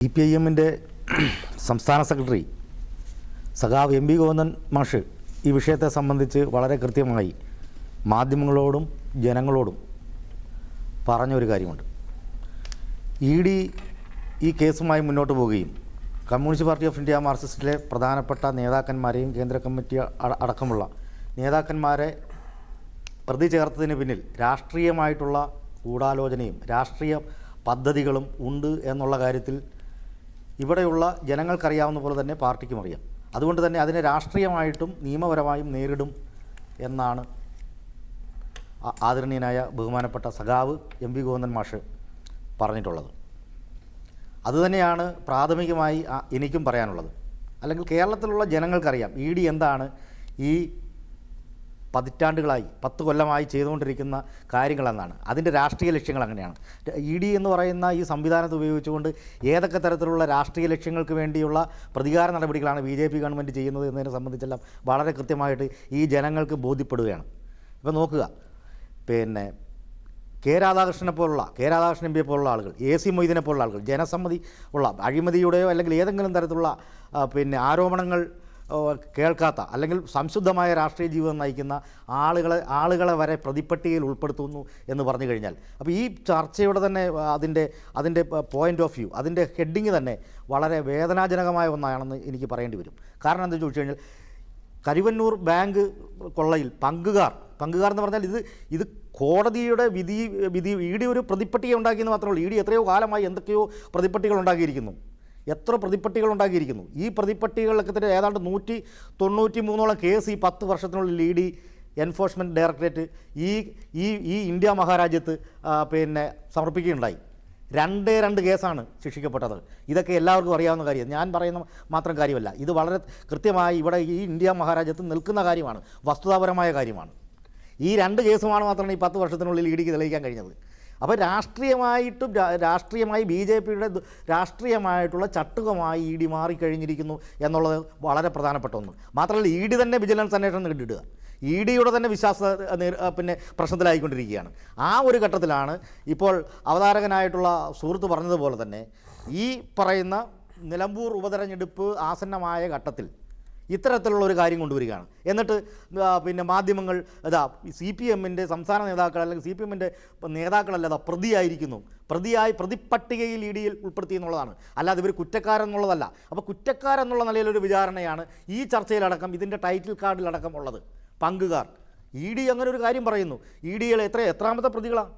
C P I എമ്മിന്റെ സംസ്ഥാന secretary സഖാവ് എം പി ഗോവിന്ദൻ മാഷ് ഈ വിഷയത്തെ സംബന്ധിച്ച് വളരെ കൃത്യമായി മാധ്യമങ്ങളോടും ജനങ്ങളോടും പറഞ്ഞൊരു കാര്യമുണ്ട്. ഇ ഡി ഈ കേസുമായി മുന്നോട്ട് പോവുകയും കമ്മ്യൂണിസ്റ്റ് പാർട്ടി ഓഫ് ഇന്ത്യ മാർക്സിസ്റ്റിലെ പ്രധാനപ്പെട്ട നേതാക്കന്മാരെയും കേന്ദ്ര കമ്മിറ്റി അടക്കമുള്ള നേതാക്കന്മാരെ പ്രതി ചേർത്തതിന് പിന്നിൽ രാഷ്ട്രീയമായിട്ടുള്ള ഗൂഢാലോചനയും രാഷ്ട്രീയ പദ്ധതികളും ഉണ്ട് എന്നുള്ള കാര്യത്തിൽ ഇവിടെയുള്ള ജനങ്ങൾക്കറിയാവുന്ന പോലെ തന്നെ പാർട്ടിക്കും അറിയാം. അതുകൊണ്ട് തന്നെ അതിനെ രാഷ്ട്രീയമായിട്ടും നിയമപരമായും നേരിടും എന്നാണ് ആദരണീയനായ ബഹുമാനപ്പെട്ട സഖാവ് എം വി ഗോവിന്ദൻ മാഷ് പറഞ്ഞിട്ടുള്ളത്. അതുതന്നെയാണ് പ്രാഥമികമായി എനിക്കും പറയാനുള്ളത്. അല്ലെങ്കിൽ കേരളത്തിലുള്ള ജനങ്ങൾക്കറിയാം ഇ ഡി എന്താണ് ഈ പതിറ്റാണ്ടുകളായി പത്ത് കൊല്ലമായി ചെയ്തുകൊണ്ടിരിക്കുന്ന കാര്യങ്ങളെന്നാണ്. അതിന്റെ രാഷ്ട്രീയ ലക്ഷ്യങ്ങൾ അങ്ങനെയാണ്. ഇ ഡി എന്ന് പറയുന്ന ഈ സംവിധാനത്തെ ഉപയോഗിച്ചുകൊണ്ട് ഏതൊക്കെ തരത്തിലുള്ള രാഷ്ട്രീയ ലക്ഷ്യങ്ങൾക്ക് വേണ്ടിയുള്ള പ്രതികാര നടപടികളാണ് ബി ജെ പി ഗവൺമെന്റ് ചെയ്യുന്നത് എന്നതിനെ സംബന്ധിച്ചെല്ലാം വളരെ കൃത്യമായിട്ട് ഈ ജനങ്ങൾക്ക് ബോധ്യപ്പെടുകയാണ്. ഇപ്പം നോക്കുക. പിന്നെ കെ രാധാകൃഷ്ണനെ പോലുള്ള കെ രാധാകൃഷ്ണൻ എം പിയെ പോലുള്ള ആളുകൾ എ സി മൊയ്തീനെ പോലുള്ള ആളുകൾ ജനസമ്മതി ഉള്ള അഴിമതിയുടെയോ അല്ലെങ്കിൽ ഏതെങ്കിലും തരത്തിലുള്ള പിന്നെ ആരോപണങ്ങൾ കേൾക്കാത്ത അല്ലെങ്കിൽ സംശുദ്ധമായ രാഷ്ട്രീയ ജീവിതം നയിക്കുന്ന ആളുകളെ ആളുകളെ വരെ പ്രതിപ്പട്ടികയിൽ ഉൾപ്പെടുത്തുന്നു എന്ന് പറഞ്ഞു കഴിഞ്ഞാൽ. അപ്പോൾ ഈ ചർച്ചയുടെ തന്നെ അതിന്റെ അതിന്റെ പോയിന്റ് ഓഫ് വ്യൂ അതിന്റെ ഹെഡിങ് തന്നെ വളരെ വേദനാജനകമായ ഒന്നാണെന്ന് എനിക്ക് പറയേണ്ടി വരും. കാരണം എന്താ ചോദിച്ചു കഴിഞ്ഞാൽ കരുവന്നൂർ ബാങ്ക് കൊള്ളയിൽ പങ്കുകാർ പങ്കുകാർ എന്ന് പറഞ്ഞാൽ ഇത് ഇത് കോടതിയുടെ വിധി വിധി ഇ ഡി ഒരു പ്രതിപ്പട്ടിക ഉണ്ടാക്കിയെന്ന് മാത്രമേ ഉള്ളൂ. ഇ ഡി എത്രയോ കാലമായി എന്തൊക്കെയോ പ്രതിപ്പട്ടികൾ ഉണ്ടാക്കിയിരിക്കുന്നു. എത്ര പ്രതിപ്പട്ടികൾ ഉണ്ടാക്കിയിരിക്കുന്നു? ഈ പ്രതിപ്പട്ടികളിലൊക്കെ തന്നെ ഏതാണ്ട് നൂറ്റി തൊണ്ണൂറ്റി മൂന്നോളം കേസ് ഈ പത്ത് വർഷത്തിനുള്ളിൽ ലീഡി എൻഫോഴ്സ്മെന്റ് ഡയറക്ടറേറ്റ് ഈ ഈ ഈ ഇന്ത്യ മഹാരാജ്യത്ത് പിന്നെ സമർപ്പിക്കുകയുണ്ടായി. രണ്ടേ രണ്ട് കേസാണ് ശിക്ഷിക്കപ്പെട്ടത്. ഇതൊക്കെ എല്ലാവർക്കും അറിയാവുന്ന കാര്യം. ഞാൻ പറയുന്ന മാത്രം കാര്യമല്ല. ഇത് വളരെ കൃത്യമായി ഇവിടെ ഈ ഇന്ത്യ മഹാരാജ്യത്ത് നിൽക്കുന്ന കാര്യമാണ്. വസ്തുതാപരമായ കാര്യമാണ്. ഈ രണ്ട് കേസുമാണ് മാത്രമാണ് ഈ പത്ത് വർഷത്തിനുള്ളിൽ ഇ ഡിക്ക് തെളിയിക്കാൻ കഴിഞ്ഞത്. അപ്പോൾ രാഷ്ട്രീയമായിട്ടും രാഷ്ട്രീയമായി ബി ജെ പിയുടെ രാഷ്ട്രീയമായിട്ടുള്ള ചട്ടുകമായി ഇ ഡി മാറിക്കഴിഞ്ഞിരിക്കുന്നു എന്നുള്ളത് വളരെ പ്രധാനപ്പെട്ട ഒന്ന്. മാത്രമല്ല ഇ ഡി തന്നെ വിജിലൻസ് അന്വേഷണം നേരിടുക ഇ ഡിയുടെ തന്നെ വിശ്വാസ പിന്നെ പ്രശ്നത്തിലായിക്കൊണ്ടിരിക്കുകയാണ്. ആ ഒരു ഘട്ടത്തിലാണ് ഇപ്പോൾ അവതാരകനായിട്ടുള്ള സുഹൃത്ത് പറഞ്ഞതുപോലെ തന്നെ ഈ പറയുന്ന നിലമ്പൂർ ഉപതെരഞ്ഞെടുപ്പ് ആസന്നമായ ഘട്ടത്തിൽ ഇത്തരത്തിലുള്ള ഒരു കാര്യം കൊണ്ടുവരികയാണ്. എന്നിട്ട് പിന്നെ മാധ്യമങ്ങൾ അതാ സി പി എമ്മിന്റെ സംസ്ഥാന നേതാക്കൾ അല്ലെങ്കിൽ സി പി എമ്മിന്റെ നേതാക്കളല്ല അതാ പ്രതിയായിരിക്കുന്നു. പ്രതിയായി പ്രതിപ്പട്ടികയിൽ ഇ ഡിയിൽ ഉൾപ്പെടുത്തി എന്നുള്ളതാണ്. അല്ലാതെ ഇവർ കുറ്റക്കാരെന്നുള്ളതല്ല. അപ്പോൾ കുറ്റക്കാരെന്നുള്ള നിലയിലൊരു വിചാരണയാണ് ഈ ചർച്ചയിലടക്കം ഇതിന്റെ ടൈറ്റിൽ കാർഡിലടക്കം ഉള്ളത്. പങ്കുകാർ. ഇ ഡി അങ്ങനെ ഒരു കാര്യം പറയുന്നു. ഇ ഡികൾ എത്ര എത്രാമത്തെ പ്രതികളാണ്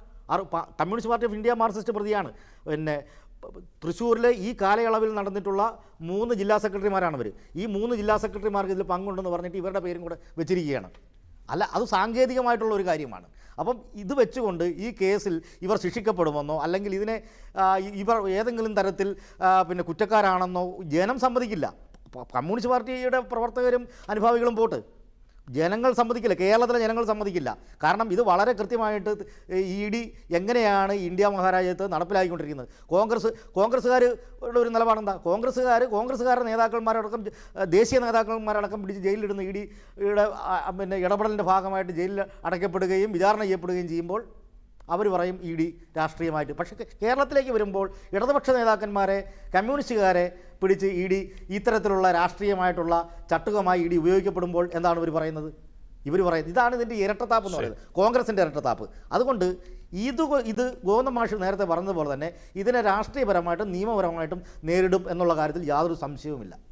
communist party of India Marxist പ്രതിയാണ്. പിന്നെ തൃശ്ശൂരിലെ ഈ കാലയളവിൽ നടന്നിട്ടുള്ള മൂന്ന് ജില്ലാ സെക്രട്ടറിമാരാണ് ഇവർ ഈ മൂന്ന് ജില്ലാ സെക്രട്ടറിമാർക്ക് ഇതിൽ പങ്കുണ്ടെന്ന് പറഞ്ഞിട്ട് ഇവരുടെ പേരും കൂടെ വെച്ചിരിക്കുകയാണ്. അല്ല അത് സാങ്കേതികമായിട്ടുള്ള ഒരു കാര്യമാണ്. അപ്പം ഇത് വെച്ചുകൊണ്ട് ഈ കേസിൽ ഇവർ ശിക്ഷിക്കപ്പെടുമെന്നോ അല്ലെങ്കിൽ ഇതിനെ ഇവർ ഏതെങ്കിലും തരത്തിൽ പിന്നെ കുറ്റക്കാരാണെന്നോ ജനം സമ്മതിക്കില്ല. കമ്മ്യൂണിസ്റ്റ് പാർട്ടിയുടെ പ്രവർത്തകരും അനുഭാവികളും പോട്ട്. ജനങ്ങൾ സമ്മതിക്കില്ല കേരളത്തിലെ ജനങ്ങൾ സമ്മതിക്കില്ല. കാരണം ഇത് വളരെ കൃത്യമായിട്ട് ഇ ഡി എങ്ങനെയാണ് ഇന്ത്യ മഹാരാജ്യത്ത് നടപ്പിലാക്കിക്കൊണ്ടിരിക്കുന്നത്? കോൺഗ്രസ് കോൺഗ്രസ്സുകാർ ഒരു നിലപാടെന്താ? കോൺഗ്രസ്സുകാർ കോൺഗ്രസ്സുകാരുടെ നേതാക്കന്മാരടക്കം ദേശീയ നേതാക്കന്മാരടക്കം പിടിച്ച് ജയിലിലിടുന്ന ഇ ഡിയുടെ പിന്നെ ഇടപെടലിന്റെ ഭാഗമായിട്ട് ജയിലിൽ അടയ്ക്കപ്പെടുകയും വിചാരണ ചെയ്യപ്പെടുകയും ചെയ്യുമ്പോൾ അവർ പറയും ഇ ഡി രാഷ്ട്രീയമായിട്ട്. പക്ഷേ കേരളത്തിലേക്ക് വരുമ്പോൾ ഇടതുപക്ഷ നേതാക്കന്മാരെ കമ്മ്യൂണിസ്റ്റുകാരെ പിടിച്ച് ഇ ഡി ഇത്തരത്തിലുള്ള രാഷ്ട്രീയമായിട്ടുള്ള ചട്ടുകമായി ഇ ഡി ഉപയോഗിക്കപ്പെടുമ്പോൾ എന്താണ് ഇവർ പറയുന്നത്? ഇവർ പറയുന്നത് ഇതാണ് ഇതിന്റെ ഇരട്ടത്താപ്പ് എന്ന് പറയുന്നത്. കോൺഗ്രസിന്റെ ഇരട്ടത്താപ്പ്. അതുകൊണ്ട് ഇത് ഇത് ഗോവിന്ദ മാഷ് നേരത്തെ പറഞ്ഞതുപോലെ തന്നെ ഇതിനെ രാഷ്ട്രീയപരമായിട്ടും നിയമപരമായിട്ടും നേരിടും എന്നുള്ള കാര്യത്തിൽ യാതൊരു സംശയവുമില്ല.